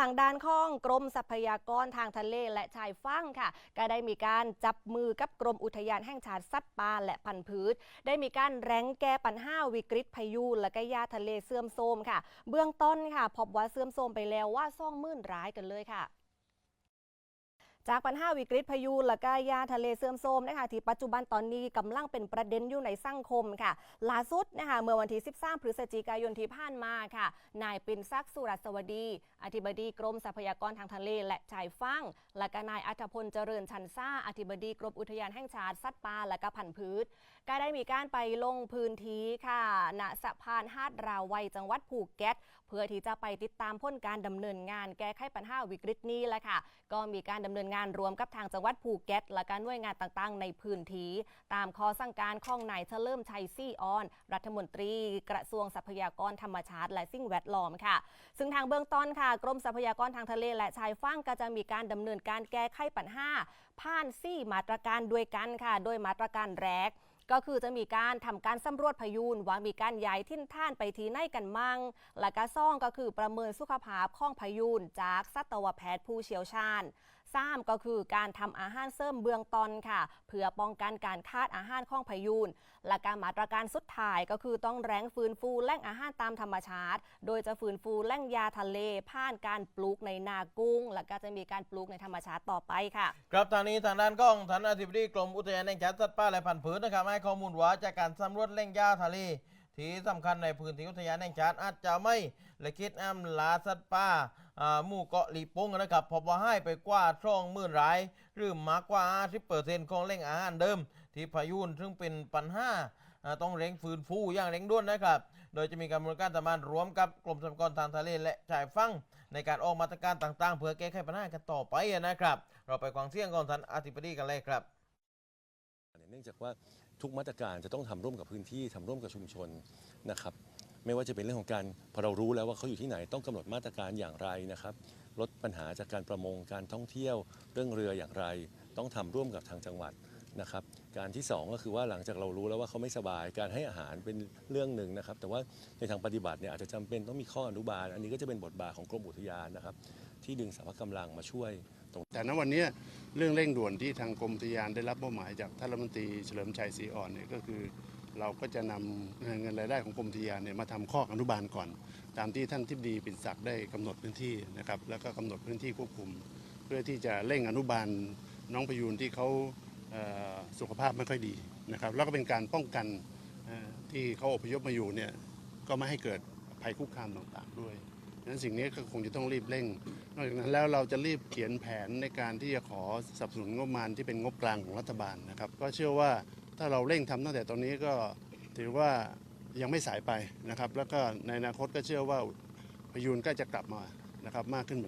ทางด้านข้องกรมทรัพยากรทางทะเลและชายฝั่งค่ะ ก็ได้มีการจับมือกับกรมอุทยานแห่งชาติสัตว์ป่าและพันธุ์พืช ได้มีการแรงแก้ปัญหาวิกฤตพายุและก็ยาทะเลเสื่อมโทรมค่ะ เบื้องต้นค่ะ พบว่าเสื่อมโทรมไปแล้วว่าซ่องมื่นร้ายกันเลยค่ะ จากปัญหาวิกฤตพายุและก็ยาทะเลเสื่อมโทรมนะคะที่ปัจจุบันตอนนี้กำลังเป็นประเด็นอยู่ในสังคมค่ะล่าสุดนะคะเมื่อวันที่ 13 พฤศจิกายนที่ผ่านมาค่ะ นายปินซักสุรสวดี อธิบดีกรมทรัพยากรทางทะเลและชายฝั่งและก็นายอัธพลเจริญชันซ่า อธิบดีกรมอุทยานแห่งชาติสัตว์ป่าและก็พันธุ์พืช ก็ได้มีการไปลงพื้นที่ค่ะณสะพานหาดราวัยจังหวัดภูเก็ต เพื่อที่จะไปติดตามพ้นการดำเนินงานแก้ไขปัญหาวิกฤตนี้แหละค่ะ ก็มีการดำเนินงานรวมกับทางจังหวัดภูเก็ต และการหน่วยงานต่างๆ ในพื้นที่ ตามข้อสั่งการของนายเฉลิมชัยซี่ออน รัฐมนตรี กระทรวงทรัพยากรธรรมชาติ และสิ่งแวดล้อมค่ะ ซึ่งทางเบื้องต้นค่ะ กรมทรัพยากรทางทะเลและชายฝั่งก็จะมีการดำเนินการแก้ไขปัญหาผ่านสี่มาตรการด้วยกันค่ะ โดยมาตรการแรกก็คือจะมีการทำการสำรวจพายุนว่ามีการย้ายทิ้นท่านไปทีไหนกันมั่ง และก็ซ่องก็คือประเมินสุขภาพของพายุนจากสัตวแพทย์ผู้เชี่ยวชาญ สามก็คือการทำอาหารเสริมเบื้องต้นค่ะ เพื่อป้องกันการขาดอาหารของพายุนและการมาตรการสุดท้ายก็คือต้องแรงฟื้นฟูแหล่งอาหารตามธรรมชาติ โดยจะฟื้นฟูแหล่งยาทะเลผ่านการปลูกในนากุ้ง และก็จะมีการปลูกในธรรมชาติต่อไปค่ะ ครับทางนี้ทางด้านกล้องท่านอธิบดีกรมอุทยานแห่งชาติสัตว์ป่าและพันธุ์พืชนะครับให้ข้อมูลว่าจากการสำรวจแหล่งหญ้าทะเลที่สำคัญในพื้นที่อุทยานแห่งชาติอาจจะไม่ละคิดอ้ำลาสัตว์ป่า หมู่เกาะหลีปงนะครับพบว่าให้ไปกว่าช่องมื่นราย หรือมากกว่า50%ของแหล่งอาหารเดิม ที่พายุนซึ่งเป็นปัญหาอ่าต้องเร่งฟื้นฟูอย่างเร่งด่วนนะครับ โดยจะมีการบริการทำงานร่วมกับกรมทรัพยากรทางทะเลและชายฝั่งในการออกมาตรการต่างๆ เพื่อแก้ไขปัญหากันต่อไปนะครับ เราไปฟังเสียงของท่านอธิบดีกันเลยครับเนี่ยเนื่องจากว่าทุกมาตรการจะต้องทำร่วมกับพื้นที่ทำร่วมกับชุมชนนะครับ ไม่ว่าจะเป็นเรื่องของการพอเรารู้แล้วว่าเขาอยู่ที่ไหนต้องกำหนดมาตรการอย่างไรนะครับลดปัญหาจากการประมงการท่องเที่ยว เรื่องเรืออย่างไร ต้องทำร่วมกับทางจังหวัดนะครับการที่สองก็คือว่าหลังจากเรารู้แล้วว่าเขาไม่สบาย การให้อาหารเป็นเรื่องหนึ่งนะครับ แต่ว่าในทางปฏิบัติเนี่ยอาจจะจำเป็นต้องมีข้ออนุบาล อันนี้ก็จะเป็นบทบาทของกรมอุทยานนะครับ ที่ดึงสรรพกำลังมาช่วยแต่ณวันนี้เรื่องเร่งด่วนที่ทางกรมอุทยานได้รับมอบหมายจากท่านรัฐมนตรีเฉลิมชัยศรีอ่อนเนี่ยก็คือ เราก็จะนำเงินรายได้ของกรมอุทยานเนี่ยมาทำข้ออนุบาลก่อน ตามที่ท่านทิบดีปิ่นศักดิ์ได้กำหนดพื้นที่นะครับแล้วก็กำหนดพื้นที่ควบคุม เพื่อที่จะเร่งอนุบาลน้องพยูนที่เขาเสุขภาพไม่ค่อยดีนะครับแล้วก็เป็นการป้องกันที่เขาอพยพมาอยู่เนี่ยก็ไม่ให้เกิดภัยคุกคามต่างๆด้วยดังนั้นสิ่งนี้ก็คงจะต้องรีบเร่ง นอกจากนั้นแล้วเราจะรีบเขียนแผนในการที่จะขอสนับสนุนงบประมาณที่เป็นงบกลางของรัฐบาลนะครับ ก็เชื่อว่า ถ้าเราเร่งทำตั้งแต่ตอนนี้ก็ถือว่ายังไม่สายไปนะครับ แล้วก็ในอนาคตก็เชื่อว่าพยูนก็จะกลับมานะครับมากขึ้นเหมือน